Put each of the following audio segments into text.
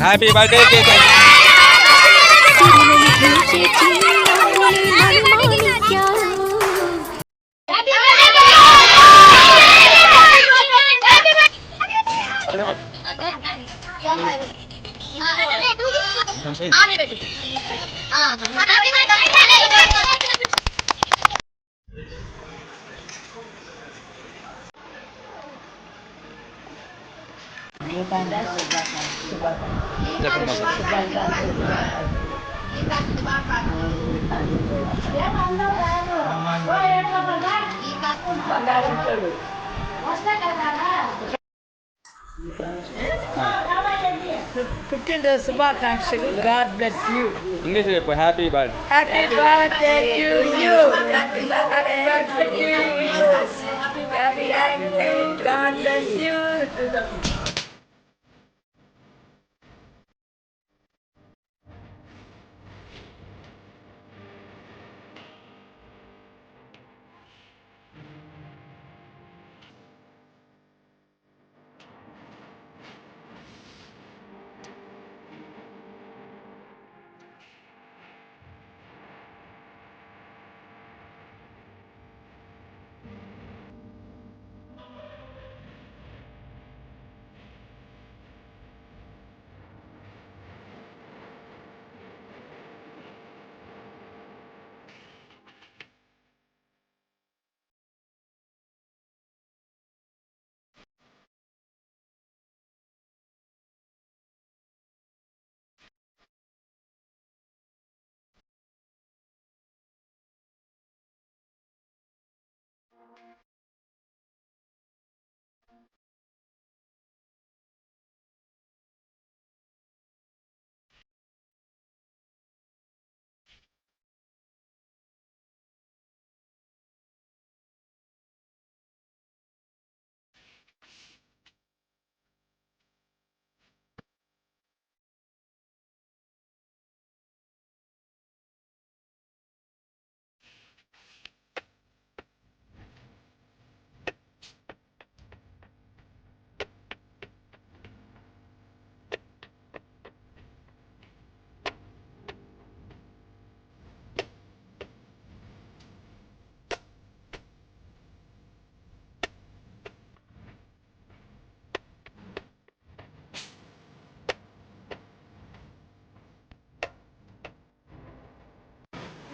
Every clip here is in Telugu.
Happy birthday cake Jubanda, days Subaka. Subaka. Subaka. God bless you. English is happy birthday. Happy birthday to you. Happy birthday to you. Happy birthday. God bless you.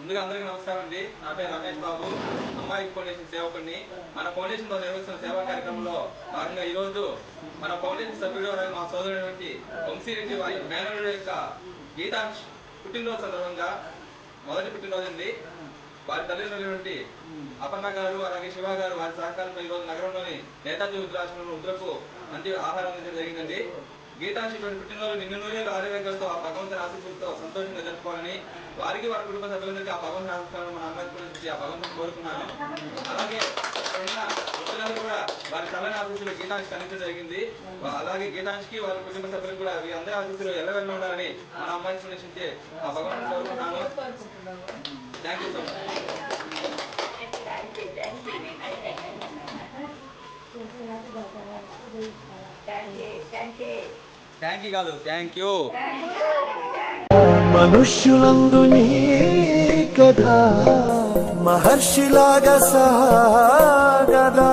ముందుగా అందరికీ నమస్కారం అండి. నా పేరు రమేష్ బాబు. అమ్మాయి ఫౌండేషన్ సేవకుడిని మన ఫౌండేషన్తో నిర్వహిస్తున్న సేవా కార్యక్రమంలో భాగంగా ఈ రోజు మన ఫౌండేషన్ సభ్యుడు మా సోదరుడైనటువంటి వంశీరెడ్డి వారి మేనరుడు యొక్క గీతాంశ్ పుట్టినరోజు సందర్భంగా మొదటి పుట్టినరోజు అండి. వారి తల్లిదండ్రులైనటువంటి అపర్ణ గారు అలాగే శివ గారు వారి సహకారంతో ఈ రోజు నగరంలోని నేతాజీ వృద్ధాశ్రమంలో వృద్ధులకు మంచి ఆహారం అందించడం జరిగిందండి. గీతాంశి పుట్టినరోజు నిన్ను నూరే ఆరోగ్యంతో ఆ భగవంతుని ఆశీస్సులతో సంతోషంగా జరుపుకోవాలని వారికి వారి కుటుంబ సభ్యులందరికీ ఆ భగవంతుని ఆశీస్సులను మన అమ్మాయి ఆ భగవంతుని కోరుకున్నాను. అలాగే ఉన్న కూడా వారి చల్లని ఆశీస్సులు గీతాంశి అందించడం జరిగింది. అలాగే గీతాంశికి వారి కుటుంబ సభ్యులకు కూడా అందరి ఆశీస్సులు ఎల్లవెల్ల ఉండాలని మన అమ్మాయి గురించి ఆ భగవంతుని కోరుకున్నాను thank you so much thank you కాదు థ్యాంక్ యూ మనుష్యులందు నీ కథ మహర్షిలాగా సాగదా